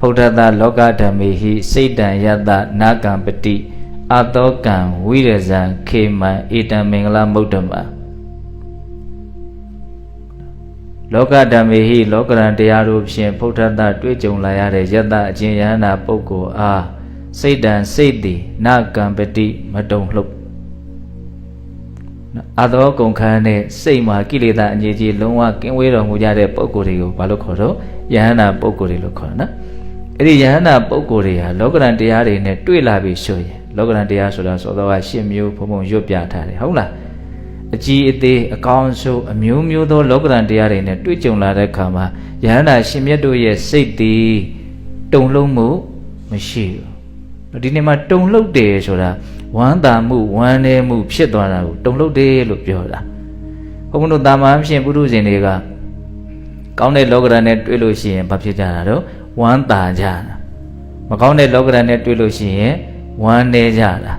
ဖုဒ္ဓတလောကဓမ္မေဟိစိတ်တံယတနာကံပတိအတောကံဝိရဇံခေမံဧတံမင်္ဂလမုဒ္ဓမံလောကဓမ္မေဟိလောကရန်တရားတို့ဖြင့်ဖုဒ္ဓတတွေ့ကြုံလာရတဲ့ယတအချင်းယဟနာပုဂ္ဂိုလ်အားစိတ်တံစိတ်သည်နာကံပတိမတုံလှုပ်အသောကုန်ခန်းနဲ့စိတ်မှာကိလေသာအငြိကြီးလုံးဝကင်းဝေးတော်မူကြတဲ့ပုဂ္ဂိုလ်တွေကိုဘာလို့ခေါ်တော့ယဟနာပုဂ္ဂိုလ်တွေလို့ခေါ်တာနော် အဲ့ဒီယဟနာပုဂ္ဂိုလ်တွေဟာလောကရန်တရားတွေနဲ့တွေ့လာပြီဆိုရင်လောကရန်တရားဆိုတာဆိုတော့ရှင်းမျိုးဘုံဘုံရွတ်ပြထားတယ်ဟုတ်လားအကြီးအသေးအကောင်းဆုံးအမျိုးမျိုးသော လောကရန်တရားတွေနဲ့တွေ့ကြုံလာတဲ့အခါမှာယဟနာရှင်မြတ်တို့ရဲ့စိတ်တည်တုံလုံးမှုမရှိဘူးဒီနေ့မှာတုံလှုပ်တယ်ဆိုတာဝမ်းသာမှုဝမ်းနည်းမှုဖြစ်သွားတာကိုတုံလှုပ်တယ်လို့ပြောတာဘုန်းဘုန်းတို့တာမန်ဖြင့်ပုရုဇဉ်တွေကကောင်းတဲ့လောကရန်နဲ့တွေ့လို့ရှိရင်ဘာဖြစ်ကြတာတော့ ဝမ်းသာကြတာမကောင်းတဲ့လောကရန်နဲ့တွေ့လို့ရှိရင်ဝမ်းနည်းကြတာ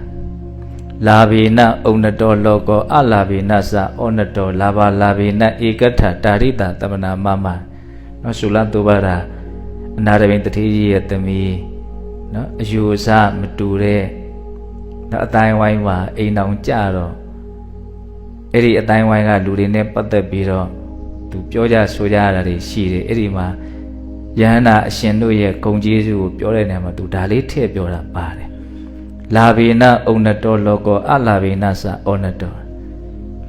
လာဘိနဥဏတောလောကောအလာဘိနသဩနတောလာဘာလာဘိနဧကထတာရိတာတမနာမမနော်ရှုလတုဘာရာအနာရဘိန်တတိကြီးရဲ့သမီးနော်အယူအဆမတူတဲ့နော်အတိုင်းဝိုင်းမှာအိမ်တောင်ကြတော့အဲ့ဒီအတိုင်းဝိုင်းကလူတွေနဲ့ပတ်သက်ပြီးတော့သူပြောကြဆိုကြတာတွေရှိတယ်အဲ့ဒီမှာ ယဟန္တာအရှင်တို့ရဲ့ဂုံကျေးဇူးကိုပြောတဲ့နေရာမှာသူဒါလေးထည့်ပြောတာပါတယ်လာဘိနဩနတောလောကောအလာဘိနသဩနတော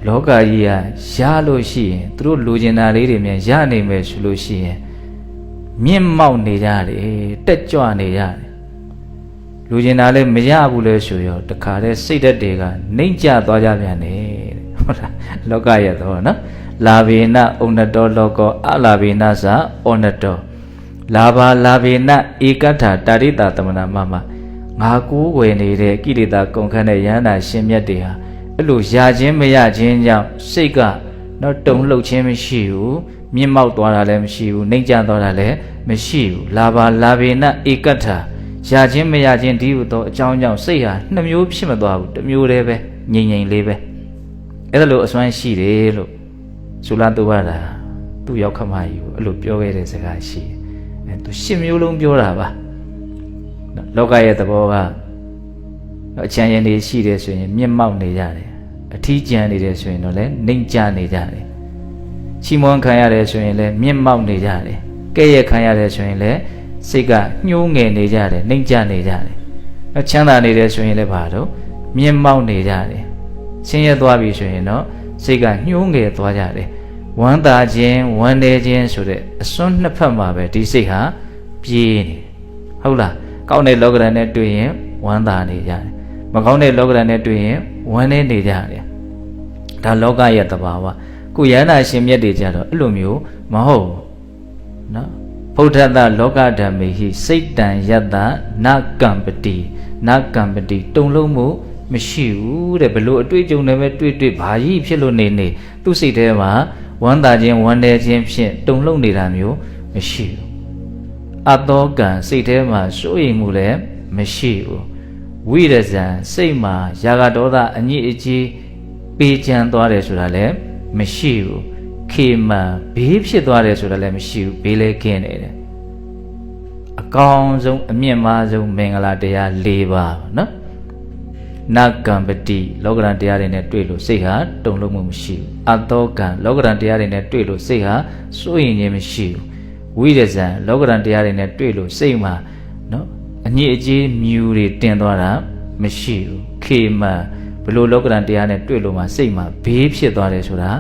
လောကကြီးကရလို့ရှိရင်သူတို့လူကျင်တာလေးတွေမြန်ရနိုင်မယ်ဆိုလို့ရှိရင်မြင့်မောက်နေကြတယ်တက်ကြွနေကြတယ်လူကျင်တာလည်းမရဘူးလဲဆိုရောတခါတည်းစိတ်ဓာတ်တွေကနှိမ့်ကျသွားကြပြန်တယ်တဲ့ဟုတ်လားလောကရဲ့တော့နော်လာဘိနဩနတောလောကောအလာဘိနသဩနတော လာဘာလာဘိနဧကထာတာရိတာတမနာမမငါကိုးွယ်နေတဲ့ကိလေသာကုန်ခန်းတဲ့ယန္တာရှင်မြတ်တွေဟာအဲ့လိုယာခြင်းမရခြင်းကြောင့်စိတ်ကတော့တုံလှုပ်ခြင်းမရှိဘူးမြင့်မောက်သွားတာလည်းမရှိဘူးနှိမ့်ကျသွားတာလည်းမရှိဘူးလာဘာလာဘိနဧကထာယာခြင်းမရခြင်းဒီဟုသောအကြောင်းကြောင့်စိတ်ဟာနှစ်မျိုးဖြစ်မသွားဘူးတစ်မျိုးတည်းပဲငြိမ်ငြိမ်လေးပဲအဲ့ဒါလိုအစွမ်းရှိတယ်လို့ဇူလတုဝါဒသူ့ရောက်ခမကြီးကိုအဲ့လိုပြောခဲ့တဲ့စကားရှိတယ်အဲ သူရှစ်မျိုးလုံးပြောတာပါနော်လောကရဲ့သဘောကနော်အချမ်းရင်တွေရှိတယ်ဆိုရင်မြင့်မောက်နေကြတယ်အထီးကျန်နေတယ်ဆိုရင်တော့လည်းနှိမ်ချနေကြတယ်ချီးမွမ်းခံရတယ်ဆိုရင်လည်းမြင့်မောက်နေကြတယ်ကဲ့ရဲ့ခံရတယ်ဆိုရင်လည်းစိတ်ကညှိုးငယ်နေကြတယ်နှိမ်ချနေကြတယ်နော်ချမ်းသာနေတယ်ဆိုရင်လည်းဘာတော့မြင့်မောက်နေကြတယ်ဆင်းရဲသွားပြီဆိုရင်တော့စိတ်ကညှိုးငယ်သွားကြတယ် ဝမ်းသာခြင်းဝမ်းနည်းခြင်းဆိုတဲ့အစွန်းနှစ်ဖက်မှာပဲဒီစိတ်ဟာပြေးနေတယ်ဟုတ်လားကောင်းတဲ့လောကရန်နဲ့တွေ့ရင်ဝမ်းသာနေကြတယ်မကောင်းတဲ့လောကရန်နဲ့တွေ့ရင်ဝမ်းနည်းနေကြတယ်ဒါလောကရဲ့တဘာဝကိုယန္တာရှင်မြတ်တွေကြတော့အဲ့လိုမျိုးမဟုတ်ဘူးနော်ဗုဒ္ဓတလောကဓမ္မေဟိစိတ်တံယတ္တနကံပတိနကံပတိတုံလုံးမှုမရှိဘူးတဲ့ဘလို့အတွေ့အကြုံတွေပဲတွေ့တွေ့ဘာကြီးဖြစ်လို့နေနေသူ့စိတ်ထဲမှာ ဝမ်းသာခြင်းဝမ်းနည်းခြင်းဖြင့်တုံလုံးနေတာမျိုးမရှိဘူးအတောကံစိတ်ထဲမှာစိုးရိမ်မှုလည်းမရှိဘူးဝိရဇံစိတ်မှာယာဂဒေါသအညစ်အကြေးပေးချမ်းသွားတယ်ဆိုတာလည်းမရှိဘူးခေမံဘေးဖြစ်သွားတယ်ဆိုတာလည်းမရှိဘူးဘေးလည်းခင်းနေတယ်အကောင်းဆုံးအမြင့်မားဆုံးမင်္ဂလာတရား၄ပါးနော် နကံပတိလောကရန်တရားတွေနဲ့တွေ့လို့စိတ်ဟာတုံ့လုံမှုမရှိဘူးအတောကံလောကရန်တရားတွေနဲ့တွေ့လို့စိတ်ဟာစိုးရင်ခြင်းမရှိဘူးဝိရဇံလောကရန်တရားတွေနဲ့တွေ့လို့စိတ်မှာနော်အညစ်အကြေးမြူတွေတင်သွားတာမရှိဘူးခေမံဘလို့လောကရန်တရားနဲ့တွေ့လို့မှစိတ်မှာဘေးဖြစ်သွားတယ်ဆိုတာ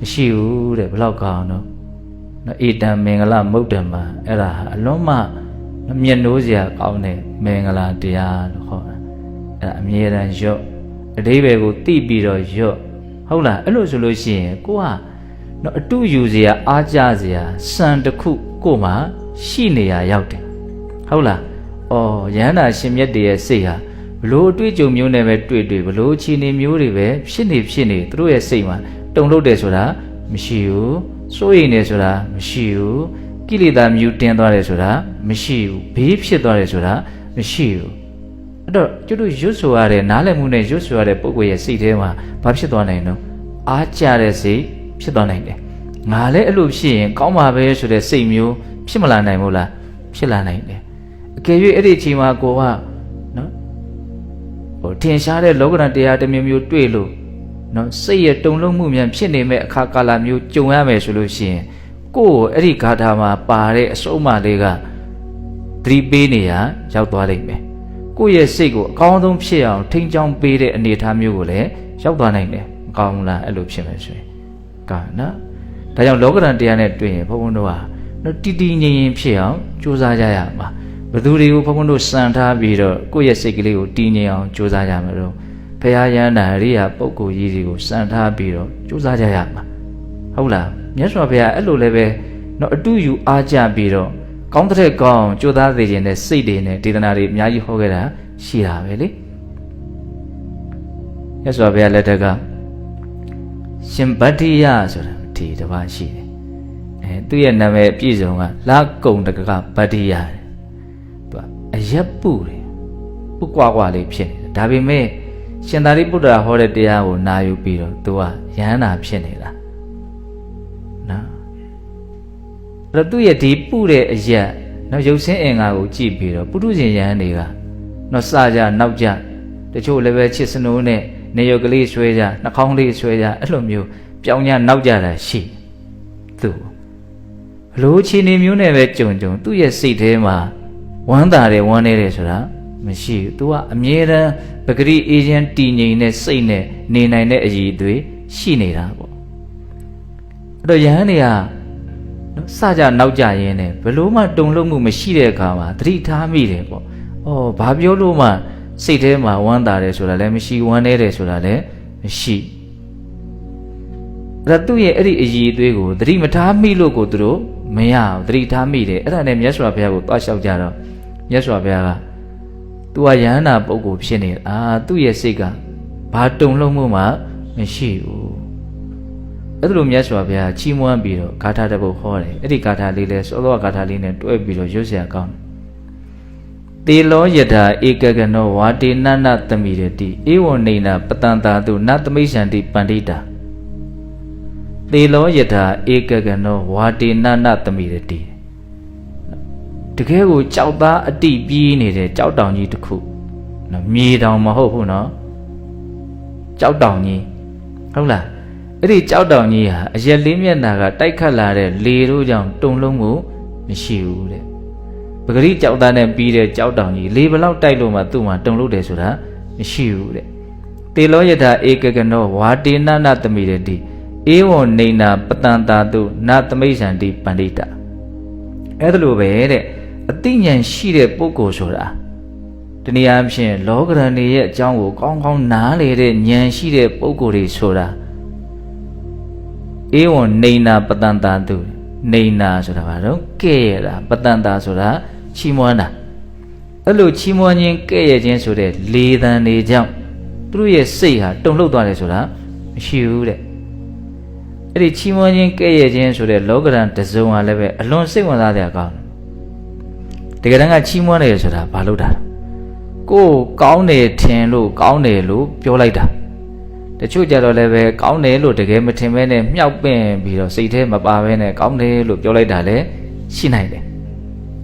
မရှိဘူးတဲ့ဘလောက်ကောင်းတော့နော်ဧတံမင်္ဂလမုဒ္ဓမံအဲ့ဒါဟာအလုံးမမျက်နှိုးစရာကောင်းတဲ့မင်္ဂလာတရားလို့ခေါ်တာ အဲ့ဒါအမြဲတမ်းရော့အတိဘယ်ကိုတိပြီးတော့ရော့ဟုတ်လားအဲ့လိုဆိုလို့ရှိရင်ကိုကနော်အတုယူစရာအားကြစရာစံတစ်ခုကိုမှရှိနေရရောက်တယ်ဟုတ်လားအော်ယန္တာရှင်မြတ်တည်းရဲ့စိတ်ဟာဘလို့အတွေ့အကြုံမျိုးနဲ့ပဲတွေ့တွေ့ဘလို့အခြေအနေမျိုးတွေပဲဖြစ်နေဖြစ်နေသူတို့ရဲ့စိတ်မှာတုံလို့တယ်ဆိုတာမရှိဘူးစိုးရိမ်နေဆိုတာမရှိဘူးကိလေသာမြူတင်းသွားတယ်ဆိုတာမရှိဘူးဘေးဖြစ်သွားတယ်ဆိုတာမရှိဘူး အဲ့တော့ကျွတ်တို့ရွတ်ဆိုရတဲ့နားလည်မှုနဲ့ရွတ်ဆိုရတဲ့ပုံကိုယ်ရဲ့စိတ်ထဲမှာဘာဖြစ်သွားနိုင်တော့အားကြတဲ့စိတ်ဖြစ်သွားနိုင်တယ်ငါလည်းအဲ့လိုဖြစ်ရင်ကောင်းပါပဲဆိုတဲ့စိတ်မျိုးဖြစ်မလာနိုင်ဘူးလားဖြစ်လာနိုင်တယ်အကယ်၍အဲ့ဒီအချိန်မှာကိုကနော်ဟိုထင်ရှားတဲ့လောကဓာတ်တရားတစ်မျိုးမျိုးတွေ့လို့နော်စိတ်ရဲ့တုန်လှုပ်မှုမြန်ဖြစ်နေမဲ့အခါကာလမျိုးကြုံရမယ်ဆိုလို့ရှိရင်ကိုယ့်ကိုအဲ့ဒီဂါထာမှာပါတဲ့အစုံအမလေးကသတိပေးနေရရောက်သွားလိမ့်မယ် ကိုယ့်ရဲ့စိတ်ကိုအကောင်းဆုံးဖြစ်အောင်ထိန်းချောင်းပေးတဲ့အနေအထားမျိုးကိုလည်းရောက်သွားနိုင်တယ်မကောင်းဘူးလားအဲ့လိုဖြစ်မယ်ဆိုရင်ကနော်ဒါကြောင့်လောကဓာတ်တရားနဲ့တွေ့ရင်ဘုန်းဘုန်းတို့ဟာနော်တည်တည်ငြိမ်ငြိမ်ဖြစ်အောင်ကြိုးစားကြရမှာဘသူတွေကိုဘုန်းဘုန်းတို့စံထားပြီးတော့ကိုယ့်ရဲ့စိတ်ကလေးကိုတည်ငြိမ်အောင်ကြိုးစားကြမှာတော့ဘုရားယန္တာအရိယာပုဂ္ဂိုလ်ကြီးတွေကိုစံထားပြီးတော့ကြိုးစားကြရမှာဟုတ်လားမြတ်စွာဘုရားအဲ့လိုလည်းပဲနော်အတူယူအားကြပြီးတော့ ကောင်းတဲ့ကောင်းကြိုးစားစေခြင်းနဲ့စိတ်တွေနဲ့ဒေသနာတွေအများကြီးဟောခဲ့တာရှိတာပဲလေမြတ်စွာဘုရားလက်ထက်ကရှင်ဗတ္တိယဆိုတာဒီတစ်ပါးရှိတယ်အဲသူ့ရဲ့နာမည်အပြည့်စုံကလာကုံတကကဗတ္တိယတဲ့သူကအရက်ပုတယ်ပုကွာကွာလေးဖြစ်နေတယ်ဒါပေမဲ့ရှင်သာရိပုတ္တရာဟောတဲ့တရားကိုနာယူပြီးတော့သူကယန္နာဖြစ်နေတာ တော့သူ့ရဲ့ဒီပုတဲ့အရက်နော်ရုပ်ဆင်းအင်္ဂါကိုကြည့်ပြီးတော့ပုထုဇဉ်ယန္တွေကနော်စကြနောက်ကြတချို့လည်းပဲချစ်စနိုးနဲ့နေရုပ်ကလေးဆွဲကြနှာခေါင်းလေးဆွဲကြအဲ့လိုမျိုးပြောင်းကြနောက်ကြတာရှိသူ့ဘလို့ခြေနေမျိုးနဲ့ပဲကြုံကြုံသူ့ရဲ့စိတ်ထဲမှာဝမ်းသာတယ်ဝမ်းနေတယ်ဆိုတာမရှိဘူး။ तू ကအမြဲတမ်းပဂရိအေဂျင့်တည်ငြိမ်တဲ့စိတ်နဲ့နေနိုင်တဲ့အည်အသွေးရှိနေတာပေါ့။အဲ့တော့ယဟန်တွေက နော်စကြနောက်ကြရင်းနဲ့ဘလို့မှတုံ့လုံမှုမရှိတဲ့အခါမှာသတိထားမိတယ်ပေါ့။အော်ဘာပြောလို့မှစိတ်ထဲမှာဝမ်းသာတယ်ဆိုတာလည်းမရှိဝမ်းနေတယ်ဆိုတာလည်းမရှိ။အဲ့ဒါသူ့ရဲ့အဲ့ဒီအည်အသွေးကိုသတိမထားမိလို့ကိုသူတို့မရဘူးသတိထားမိတယ်အဲ့ဒါနဲ့မြတ်စွာဘုရားကိုတွားလျှောက်ကြတော့မြတ်စွာဘုရားကသူကယဟန္တာပုဂ္ဂိုလ်ဖြစ်နေအာသူ့ရဲ့စိတ်ကဘာတုံလုံးမှုမှမရှိဘူး အဲ့ဒါလိုမြတ်စွာဘုရားချီးမွမ်းပြီးတော့ဂါထာတစ်ပုဒ်ဟောတယ်အဲ့ဒီဂါထာလေးလဲစောသောဂါထာလေးနဲ့တွဲပြီးတော့ရွတ်ဆရာကောင်းတယ်တေလောယထာဧကကနောဝါတေနနသမိရတိဧဝံနေနပတန်တာတုနသမိရှန္တိပန္တိတာတေလောယထာဧကကနောဝါတေနနသမိရတိတကယ်ကိုကြောက်သားအတိပြေးနေတဲ့ကြောက်တောင်ကြီးတစ်ခုနော်မြေတောင်မဟုတ်ဘူးနော်ကြောက်တောင်ကြီးဟုတ်လား အဲ့ဒီကြောက်တောင်ကြီးဟာအရက်လေးမျက်နာကတိုက်ခတ်လာတဲ့လေတို့ကြောင့်တုံလုံးမှုမရှိဘူးတဲ့ပဂရိကြောက်သားနဲ့ပြီးတဲ့ကြောက်တောင်ကြီးလေဘလောက်တိုက်လို့မှသူ့မှာတုံလို့တယ်ဆိုတာမရှိဘူးတဲ့တေလောယထာဧကကနောဝါတေနနသမိရတိဧဝံနေနာပတန်တာတုနသမိစ္ဆန္တိပန္တိတာအဲ့ဒါလိုပဲတဲ့အသိဉာဏ်ရှိတဲ့ပုဂ္ဂိုလ်ဆိုတာတနည်းအားဖြင့်လောကရန်တွေရဲ့အကြောင်းကိုကောင်းကောင်းနားလေတဲ့ဉာဏ်ရှိတဲ့ပုဂ္ဂိုလ်တွေဆိုတာ ဧဝံနေနာပတန်တာတုနေနာဆိုတာဘာတော့ကဲ့ရတာပတန်တာဆိုတာချီးမွမ်းတာအဲ့လိုချီးမွမ်းခြင်းကဲ့ရဲ့ခြင်းဆိုတဲ့လေတံတွေကြောင့်သူတို့ရဲ့စိတ်ဟာတုန်လှုပ်သွားတယ်ဆိုတာမရှိဘူးတဲ့အဲ့ဒီချီးမွမ်းခြင်းကဲ့ရဲ့ခြင်းဆိုတဲ့လောကရန်တစုံဟာလည်းပဲအလွန်စိတ်ဝင်စားစရာကောင်းတယ်တကယ်တမ်းကချီးမွမ်းတယ်ဆိုတာဘာလို့တာလဲကိုယ်ကောင်းတယ်ထင်လို့ကောင်းတယ်လို့ပြောလိုက်တာ တချို့ကြတော့လည်းပဲကောင်းတယ်လို့တကယ်မထင်ဘဲနဲ့မြောက်ပင့်ပြီးတော့စိတ်ထဲမပါဘဲနဲ့ကောင်းတယ်လို့ပြောလိုက်တာလည်းရှိနိုင်တယ်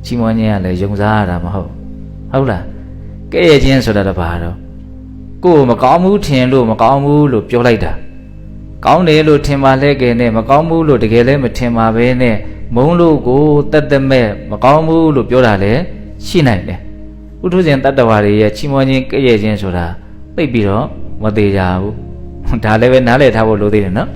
ချီးမွမ်းခြင်းကလည်းယုံစားရတာမဟုတ်ဟုတ်လားကဲ့ရဲ့ခြင်းဆိုတာတဘာတော့ကိုယ်မကောင်းဘူးထင်လို့မကောင်းဘူးလို့ပြောလိုက်တာကောင်းတယ်လို့ထင်ပါလဲကဲနဲ့မကောင်းဘူးလို့တကယ်လည်းမထင်ပါဘဲနဲ့မုံလို့ကိုတတ်တမဲ့မကောင်းဘူးလို့ပြောတာလည်းရှိနိုင်တယ်ဥထုဇဉ်တတ္တဝါတွေရဲ့ချီးမွမ်းခြင်းကဲ့ရဲ့ခြင်းဆိုတာသိပ်ပြီးတော့မသေးကြဘူး ဒါလည်းပဲနားလည်ထားဖို့လိုသေးတယ်နော်